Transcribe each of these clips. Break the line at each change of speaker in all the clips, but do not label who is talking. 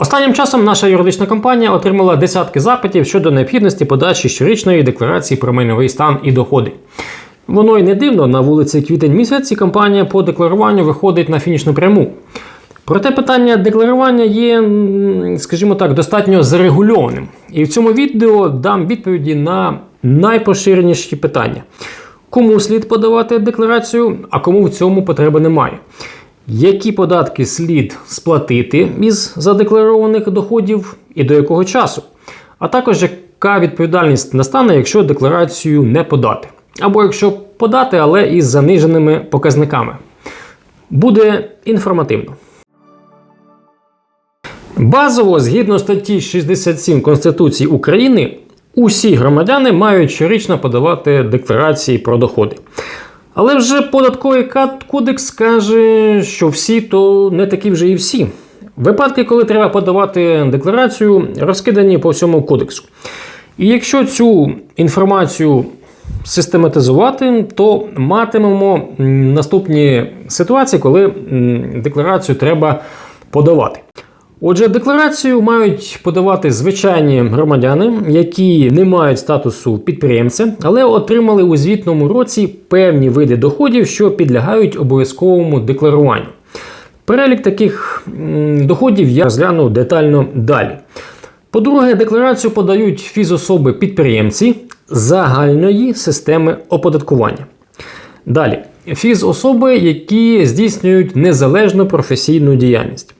Останнім часом наша юридична компанія отримала десятки запитів щодо необхідності подачі щорічної декларації про майновий стан і доходи. Воно й не дивно, на вулиці квітень місяці компанія по декларуванню виходить на фінішну пряму. Проте питання декларування є, скажімо так, достатньо зарегульованим. І в цьому відео дам відповіді на найпоширеніші питання. Кому слід подавати декларацію, а кому в цьому потреби немає. Які податки слід сплатити із задекларованих доходів і до якого часу? А також яка відповідальність настане, якщо декларацію не подати, або якщо подати, але із заниженими показниками. Буде інформативно. Базово, згідно статті 67 Конституції України, усі громадяни мають щорічно подавати декларації про доходи. Але вже податковий кодекс каже, що всі то не такі вже і всі. Випадки, коли треба подавати декларацію, розкидані по всьому кодексу. І якщо цю інформацію систематизувати, то матимемо наступні ситуації, коли декларацію треба подавати. Отже, декларацію мають подавати звичайні громадяни, які не мають статусу підприємця, але отримали у звітному році певні види доходів, що підлягають обов'язковому декларуванню. Перелік таких доходів я розгляну детально далі. По-друге, декларацію подають фізособи-підприємці загальної системи оподаткування. Далі, фізособи, які здійснюють незалежну професійну діяльність.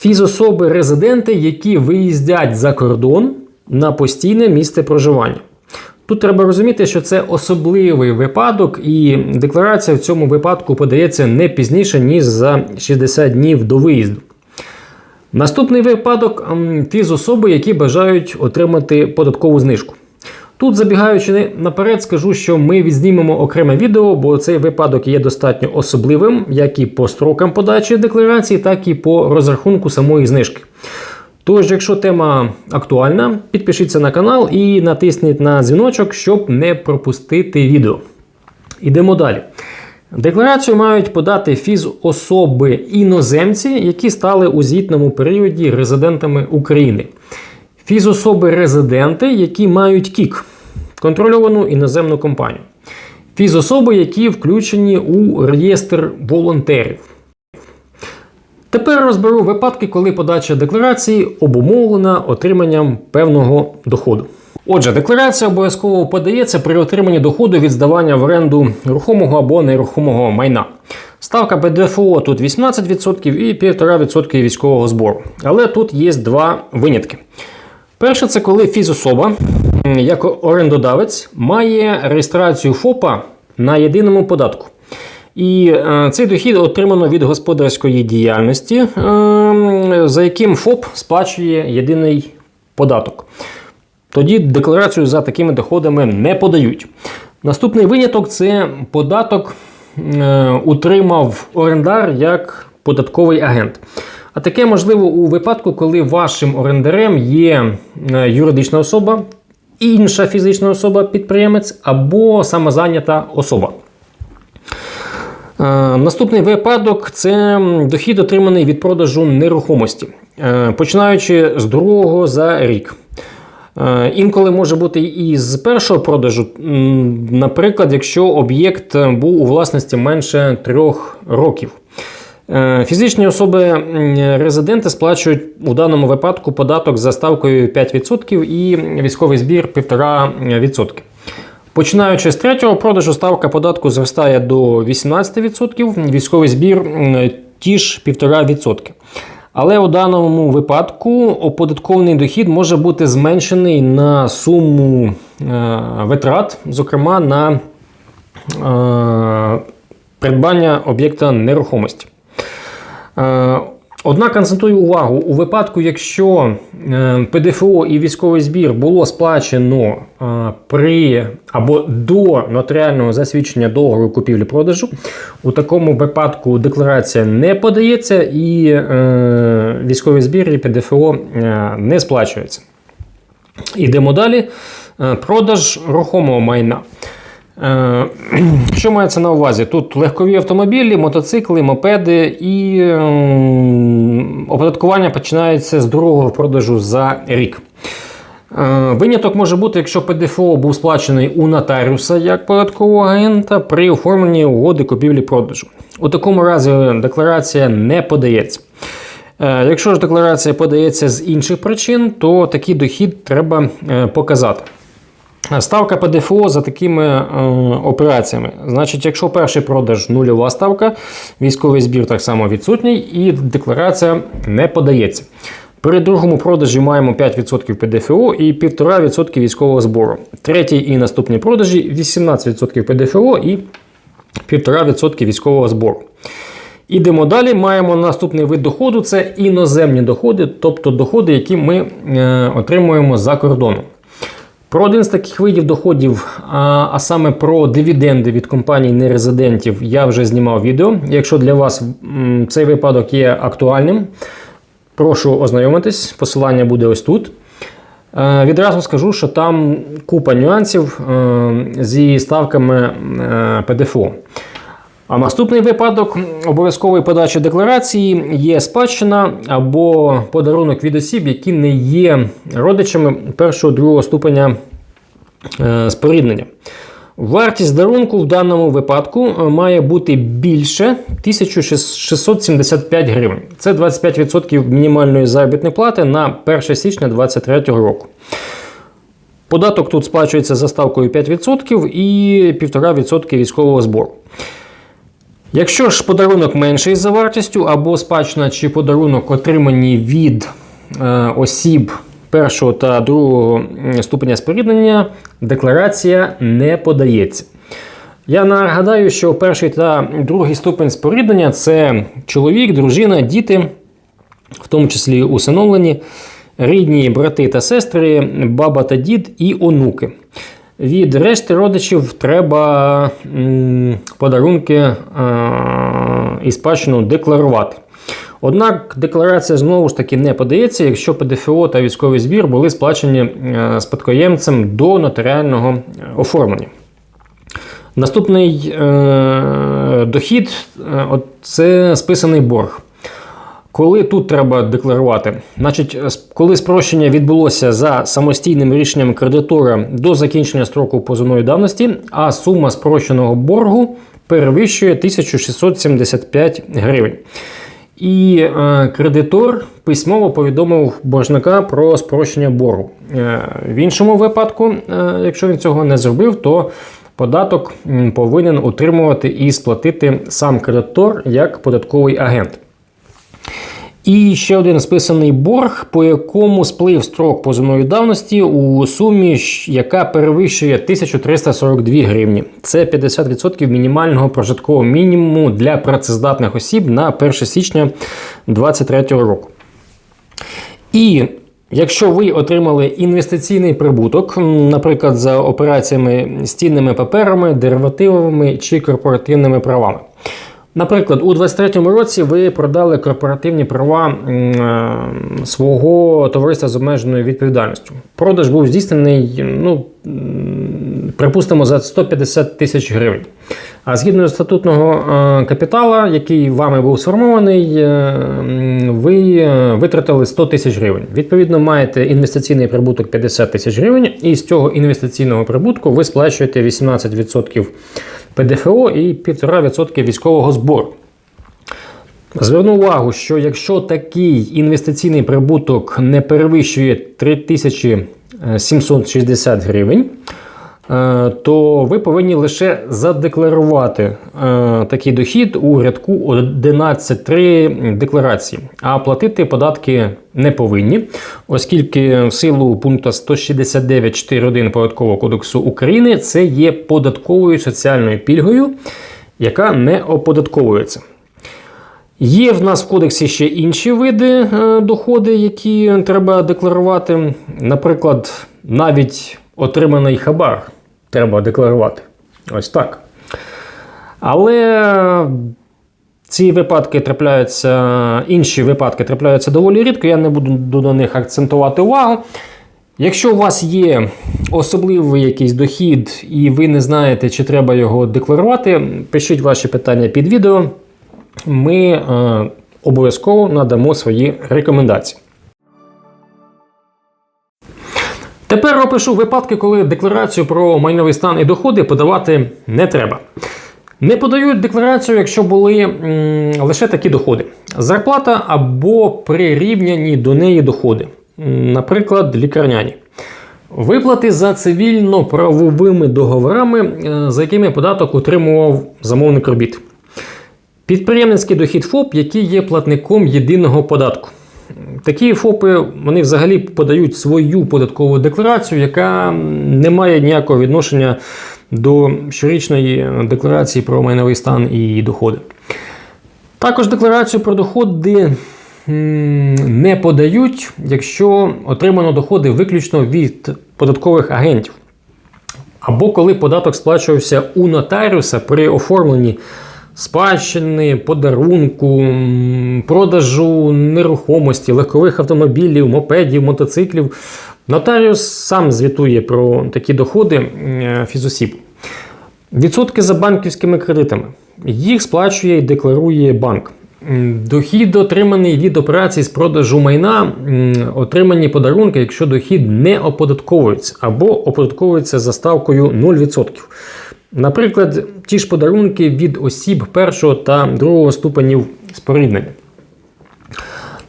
Фізособи-резиденти, які виїздять за кордон на постійне місце проживання. Тут треба розуміти, що це особливий випадок, і декларація в цьому випадку подається не пізніше, ніж за 60 днів до виїзду. Наступний випадок фізособи, які бажають отримати податкову знижку. Тут, забігаючи наперед, скажу, що ми відзнімемо окреме відео, бо цей випадок є достатньо особливим, як і по строкам подачі декларації, так і по розрахунку самої знижки. Тож, якщо тема актуальна, підпишіться на канал і натисніть на дзвіночок, щоб не пропустити відео. Ідемо далі. Декларацію мають подати фізособи іноземці, які стали у звітному періоді резидентами України. Фізособи-резиденти, які мають КІК контрольовану іноземну компанію. Фізособи, які включені у реєстр волонтерів. Тепер розберу випадки, коли подача декларації обумовлена отриманням певного доходу. Отже, декларація обов'язково подається при отриманні доходу від здавання в оренду рухомого або нерухомого майна. Ставка ПДФО тут 18% і 1,5% військового збору. Але тут є два винятки. Перше, це коли фізособа, як орендодавець, має реєстрацію ФОПа на єдиному податку. І е, цей дохід отримано від господарської діяльності, е, за яким ФОП сплачує єдиний податок. Тоді декларацію за такими доходами не подають. Наступний виняток це податок е, утримав орендар як податковий агент. А таке можливо у випадку, коли вашим орендарем є юридична особа, інша фізична особа, підприємець або самозайнята особа. Е, Наступний випадок це дохід, отриманий від продажу нерухомості, е, починаючи з другого за рік. Е, Інколи може бути і з першого продажу, наприклад, якщо об'єкт був у власності менше трьох років. Е, Фізичні особи-резиденти сплачують у даному випадку податок за ставкою 5% і військовий збір 1,5%. Починаючи з третього продажу, ставка податку зростає до 18%, військовий збір ті ж 1,5%. Але у даному випадку оподаткований дохід може бути зменшений на суму е, витрат, зокрема на е, придбання об'єкта нерухомості. Е, Однак акцентую увагу у випадку, якщо е, ПДФО і військовий збір було сплачено е, при або до нотаріального засвідчення договору купівлі-продажу, у такому випадку декларація не подається і військовий збір і ПДФО не сплачується. Ідемо далі. Продаж рухомого майна. Е, Що мається на увазі? Тут легкові автомобілі, мотоцикли, мопеди і ем, оподаткування починається з другого продажу за рік. Е, Виняток може бути, якщо ПДФО був сплачений у нотаріуса як податкового агента при оформленні угоди купівлі-продажу. У такому разі декларація не подається. Е, Якщо ж декларація подається з інших причин, то такий дохід треба показати. Ставка ПДФО за такими е, операціями. Значить, якщо перший продаж нульова ставка, військовий збір так само відсутній і декларація не подається. При другому продажі маємо 5% ПДФО і 1,5% військового збору. Третій і наступні продажі 18% ПДФО і 1,5% військового збору. Ідемо далі. Маємо наступний вид доходу це іноземні доходи, тобто доходи, які ми е, отримуємо за кордоном. Про один з таких видів доходів, а, а саме про дивіденди від компаній нерезидентів, я вже знімав відео. Якщо для вас цей випадок є актуальним, прошу ознайомитись. Посилання буде ось тут. Е, Відразу скажу, що там купа нюансів е, зі ставками е, ПДФО. А наступний випадок обов'язкової подачі декларації є спадщина або подарунок від осіб, які не є родичами першого другого ступеня е, споріднення. Вартість дарунку в даному випадку е, має бути більше 1675 гривень. Це 25% мінімальної заробітної плати на 1 січня 2023 року. Податок тут сплачується за ставкою 5% і 1,5% військового збору. Якщо ж подарунок менший за вартістю, або спадщина чи подарунок отримані від е, осіб першого та другого ступеня споріднення, декларація не подається. Я нагадаю, що перший та другий ступень споріднення це чоловік, дружина, діти, в тому числі усиновлені, рідні брати та сестри, баба та дід і онуки. Від решти родичів треба подарунки е, і спадщину декларувати. Однак декларація знову ж таки не подається, якщо ПДФО та військовий збір були сплачені е, спадкоємцем до нотаріального оформлення. Наступний е, дохід це списаний борг. Коли тут треба декларувати? Значить, коли спрощення відбулося за самостійним рішенням кредитора до закінчення строку позовної давності, а сума спрощеного боргу перевищує 1675 гривень. І е, кредитор письмово повідомив боржника про спрощення боргу. Е, в іншому випадку, е, якщо він цього не зробив, то податок повинен утримувати і сплатити сам кредитор як податковий агент. І ще один списаний борг, по якому сплив строк позовної давності у сумі, яка перевищує 1342 гривні. Це 50% мінімального прожиткового мінімуму для працездатних осіб на 1 січня 2023 року. І якщо ви отримали інвестиційний прибуток, наприклад, за операціями з цінними паперами, деривативами чи корпоративними правами. Наприклад, у 2023 році ви продали корпоративні права е, свого товариства з обмеженою відповідальністю. Продаж був здійснений, ну, припустимо, за 150 тисяч гривень. А згідно статутного е, капітала, який вами був сформований, е, ви витратили 100 тисяч гривень. Відповідно, маєте інвестиційний прибуток 50 тисяч гривень, і з цього інвестиційного прибутку ви сплачуєте 18% ПДФО і 1,5% військового збору. Зверну увагу, що якщо такий інвестиційний прибуток не перевищує 3760 гривень, е, то ви повинні лише задекларувати е, такий дохід у рядку 11.3 декларації, а платити податки не повинні, оскільки в силу пункту 169.4.1 Податкового кодексу України це є податковою соціальною пільгою, яка не оподатковується. Є в нас в кодексі ще інші види е, доходи, які треба декларувати. Наприклад, навіть отриманий хабар треба декларувати. Ось так. Але ці випадки трапляються, інші випадки трапляються доволі рідко. Я не буду до них акцентувати увагу. Якщо у вас є особливий якийсь дохід і ви не знаєте, чи треба його декларувати, пишіть ваші питання під відео. Ми е, обов'язково надамо свої рекомендації. Тепер опишу випадки, коли декларацію про майновий стан і доходи подавати не треба. Не подають декларацію, якщо були м, лише такі доходи: зарплата або прирівняні до неї доходи, наприклад, лікарняні. Виплати за цивільно-правовими договорами, е, за якими податок утримував замовник робіт. Підприємницький дохід ФОП, який є платником єдиного податку. Такі ФОПи вони взагалі подають свою податкову декларацію, яка не має ніякого відношення до щорічної декларації про майновий стан і доходи. Також декларацію про доходи не подають, якщо отримано доходи виключно від податкових агентів. Або коли податок сплачувався у нотаріуса при оформленні спадщини, подарунку, продажу нерухомості, легкових автомобілів, мопедів, мотоциклів. Нотаріус сам звітує про такі доходи е, фізосіб. Відсотки за банківськими кредитами. Їх сплачує і декларує банк. Дохід, отриманий від операцій з продажу майна, отримані подарунки, якщо дохід не оподатковується або оподатковується за ставкою 0%. Наприклад, ті ж подарунки від осіб першого та другого ступенів споріднення.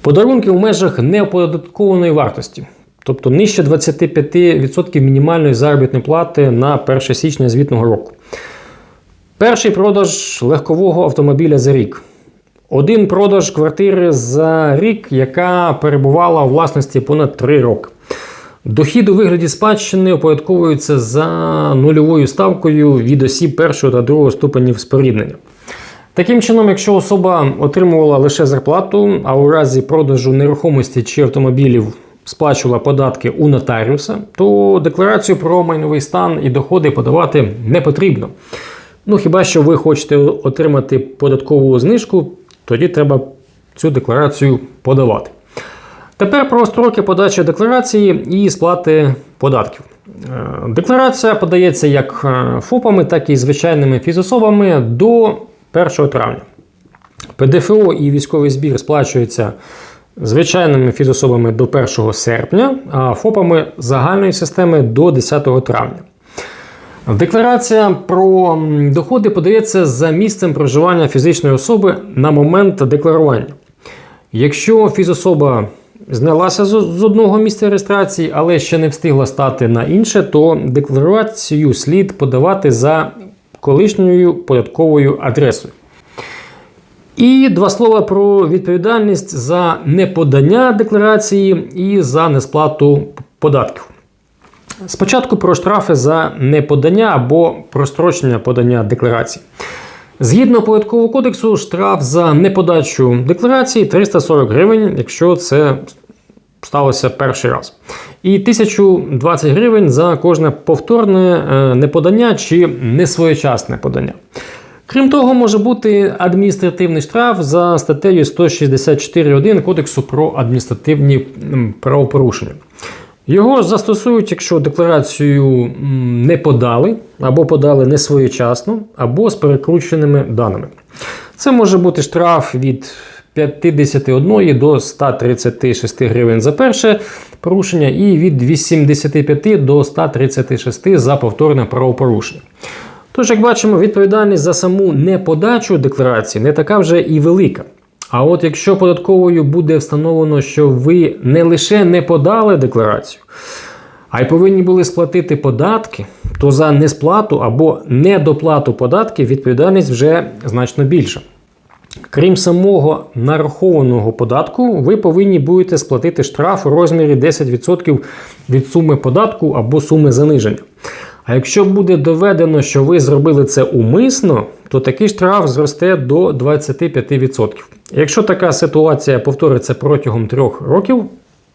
Подарунки в межах неоподаткованої вартості, тобто нижче 25% мінімальної заробітної плати на 1 січня звітного року. Перший продаж легкового автомобіля за рік. Один продаж квартири за рік, яка перебувала у власності понад 3 роки. Дохід у вигляді спадщини оподатковується за нульовою ставкою від осіб першого та другого ступенів споріднення. Таким чином, якщо особа отримувала лише зарплату, а у разі продажу нерухомості чи автомобілів сплачувала податки у нотаріуса, то декларацію про майновий стан і доходи подавати не потрібно. Ну, хіба що ви хочете отримати податкову знижку, тоді треба цю декларацію подавати. Тепер про строки подачі декларації і сплати податків. Е, Декларація подається як е, ФОПами, так і звичайними фізособами до 1 травня. ПДФО і військовий збір сплачується звичайними фізособами до 1 серпня, а ФОПами загальної системи до 10 травня. Декларація про доходи подається за місцем проживання фізичної особи на момент декларування. Якщо фізособа знялася з одного місця реєстрації, але ще не встигла стати на інше, то декларацію слід подавати за колишньою податковою адресою. І два слова про відповідальність за неподання декларації і за несплату податків. Спочатку про штрафи за неподання або прострочення подання декларації. Згідно податкового кодексу, штраф за неподачу декларації 340 гривень, якщо це сталося перший раз. І 1020 гривень за кожне повторне е, неподання чи несвоєчасне подання. Крім того, може бути адміністративний штраф за статтею 164.1 Кодексу про адміністративні правопорушення. Його застосують, якщо декларацію не подали, або подали не своєчасно, або з перекрученими даними. Це може бути штраф від 51 до 136 гривень за перше порушення, і від 85 до 136 за повторне правопорушення. Тож, як бачимо, відповідальність за саму неподачу декларації не така вже і велика. А от якщо податковою буде встановлено, що ви не лише не подали декларацію, а й повинні були сплатити податки, то за несплату або недоплату податків відповідальність вже значно більша. Крім самого нарахованого податку, ви повинні будете сплатити штраф у розмірі 10% від суми податку або суми заниження. А якщо буде доведено, що ви зробили це умисно, то такий штраф зросте до 25%. Якщо така ситуація повториться протягом трьох років,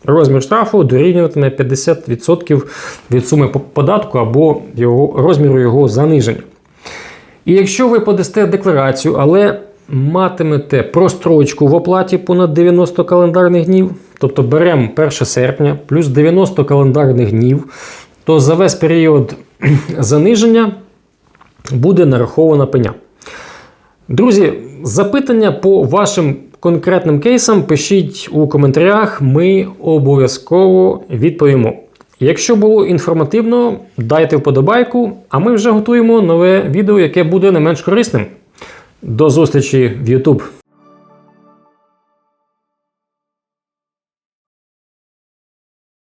розмір штрафу дорівнюватиме 50% від суми податку або його, розміру його заниження. І якщо ви подасте декларацію, але матимете прострочку в оплаті понад 90 календарних днів, тобто беремо 1 серпня плюс 90 календарних днів, то за весь період заниження буде нарахована пеня. Друзі, запитання по вашим конкретним кейсам пишіть у коментарях, ми обов'язково відповімо. Якщо було інформативно, дайте вподобайку, а ми вже готуємо нове відео, яке буде не менш корисним. До зустрічі в YouTube!